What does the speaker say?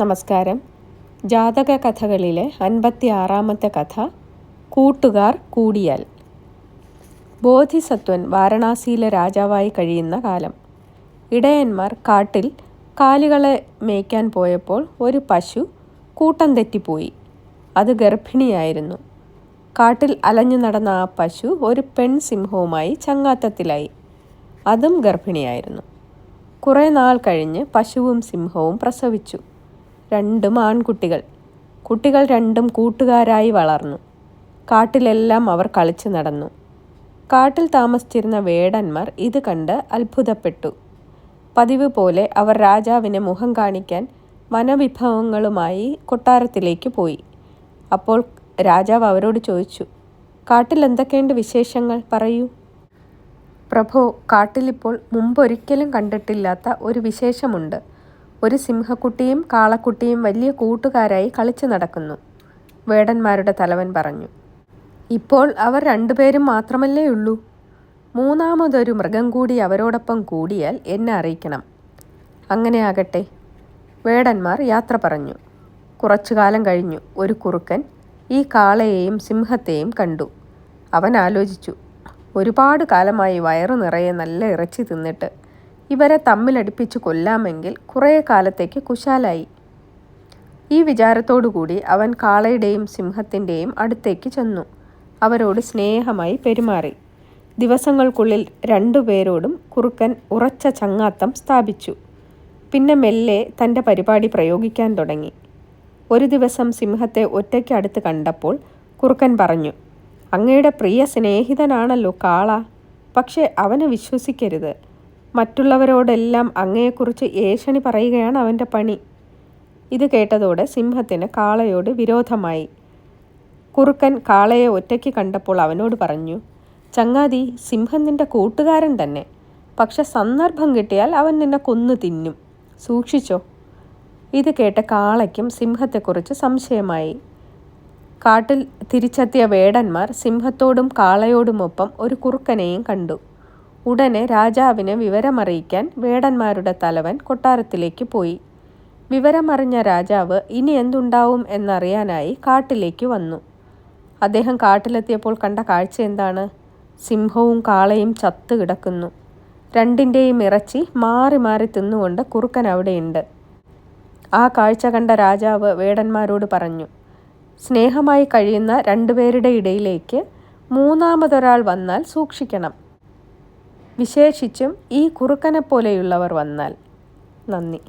നമസ്കാരം. ജാതക കഥകളിലെ അൻപത്തി ആറാമത്തെ കഥ കൂട്ടുകാർ കൂടിയാൽ. ബോധിസത്വൻ വാരണാസിയിലെ രാജാവായി കഴിയുന്ന കാലം. ഇടയന്മാർ കാട്ടിൽ കാലികളെ മേയ്ക്കാൻ പോയപ്പോൾ ഒരു പശു കൂട്ടം തെറ്റിപ്പോയി. അത് ഗർഭിണിയായിരുന്നു. കാട്ടിൽ അലഞ്ഞു നടന്ന ആ പശു ഒരു പെൺസിംഹവുമായി ചങ്ങാത്തത്തിലായി. അതും ഗർഭിണിയായിരുന്നു. കുറേ നാൾ കഴിഞ്ഞ് പശുവും സിംഹവും പ്രസവിച്ചു. രണ്ടും ആൺകുട്ടികൾ. കുട്ടികൾ രണ്ടും കൂട്ടുകാരായി വളർന്നു. കാട്ടിലെല്ലാം അവർ കളിച്ചു നടന്നു. കാട്ടിൽ താമസിച്ചിരുന്ന വേടന്മാർ ഇത് കണ്ട് അത്ഭുതപ്പെട്ടു. പതിവ് പോലെ അവർ രാജാവിനെ മുഖം കാണിക്കാൻ വനവിഭവങ്ങളുമായി കൊട്ടാരത്തിലേക്ക് പോയി. അപ്പോൾ രാജാവ് അവരോട് ചോദിച്ചു കാട്ടിൽ എന്തൊക്കെയുണ്ട് വിശേഷങ്ങൾ? പറയൂ. പ്രഭോ കാട്ടിലിപ്പോൾ മുമ്പൊരിക്കലും കണ്ടിട്ടില്ലാത്ത ഒരു വിശേഷമുണ്ട്. ഒരു സിംഹക്കുട്ടിയും കാളക്കുട്ടിയും വലിയ കൂട്ടുകാരായി കളിച്ചു നടക്കുന്നു. വേടന്മാരുടെ തലവൻ പറഞ്ഞു ഇപ്പോൾ അവർ രണ്ടുപേരും മാത്രമല്ലേ ഉള്ളൂ. മൂന്നാമതൊരു മൃഗം കൂടി അവരോടൊപ്പം കൂടിയാൽ എന്നെ അറിയിക്കണം. അങ്ങനെ ആകട്ടെ. വേടന്മാർ യാത്ര പറഞ്ഞു. കുറച്ചു കാലം കഴിഞ്ഞു. ഒരു കുറുക്കൻ ഈ കാളയെയും സിംഹത്തെയും കണ്ടു. അവൻ ആലോചിച്ചു ഒരുപാട് കാലമായി വയറു നിറയെ നല്ല ഇറച്ചി തിന്നിട്ട് ഇവരെ തമ്മിലടിപ്പിച്ച് കൊല്ലാമെങ്കിൽ കുറേ കാലത്തേക്ക് കുശാലായി. ഈ വിചാരത്തോടുകൂടി അവൻ കാളയുടെയും സിംഹത്തിന്റെയും അടുത്തേക്ക് ചെന്നു. അവരോട് സ്നേഹമായി പെരുമാറി. ദിവസങ്ങൾക്കുള്ളിൽ രണ്ടുപേരോടും കുറുക്കൻ ഉറച്ച ചങ്ങാത്തം സ്ഥാപിച്ചു. പിന്നെ മെല്ലെ തന്റെ പരിപാടി പ്രയോഗിക്കാൻ തുടങ്ങി. ഒരു ദിവസം സിംഹത്തെ ഒറ്റയ്ക്ക് അടുത്ത് കണ്ടപ്പോൾ കുറുക്കൻ പറഞ്ഞു അങ്ങയുടെ പ്രിയ സ്നേഹിതനാണല്ലോ കാള. പക്ഷേ അവനെ വിശ്വസിക്കരുത്. മറ്റുള്ളവരോടെല്ലാം അങ്ങയെക്കുറിച്ച് ഏഷണി പറയുകയാണ് അവന്റെ പണി. ഇത് കേട്ടതോടെ സിംഹത്തിന് കാളയോട് വിരോധമായി. കുറുക്കൻ കാളയെ ഒറ്റയ്ക്ക് കണ്ടപ്പോൾ അവനോട് പറഞ്ഞു ചങ്ങാതി സിംഹം നിന്റെ കൂട്ടുകാരൻ തന്നെ. പക്ഷെ സന്ദർഭം കിട്ടിയാൽ അവൻ നിന്നെ കൊന്നു തിന്നും. സൂക്ഷിച്ചോ. ഇത് കേട്ട കാളയ്ക്കും സിംഹത്തെക്കുറിച്ച് സംശയമായി. കാട്ടിൽ തിരിച്ചെത്തിയ വേടന്മാർ സിംഹത്തോടും കാളയോടുമൊപ്പം ഒരു കുറുക്കനെയും കണ്ടു. ഉടനെ രാജാവിനെ വിവരമറിയിക്കാൻ വേടന്മാരുടെ തലവൻ കൊട്ടാരത്തിലേക്ക് പോയി. വിവരമറിഞ്ഞ രാജാവ് ഇനി എന്തുണ്ടാവും എന്നറിയാനായി കാട്ടിലേക്ക് വന്നു. അദ്ദേഹം കാട്ടിലെത്തിയപ്പോൾ കണ്ട കാഴ്ച എന്താണ്? സിംഹവും കാളയും ചത്തു കിടക്കുന്നു. രണ്ടിന്റെയും ഇറച്ചി മാറി മാറി തിന്നുകൊണ്ട് കുറുക്കൻ അവിടെയുണ്ട്. ആ കാഴ്ച കണ്ട രാജാവ് വേടന്മാരോട് പറഞ്ഞു സ്നേഹമായി കഴിയുന്ന രണ്ടുപേരുടെ ഇടയിലേക്ക് മൂന്നാമതൊരാൾ വന്നാൽ സൂക്ഷിക്കണം. വിശേഷിച്ചും ഈ കുറുക്കനെ പോലെയുള്ളവർ വന്നാൽ നന്ദി.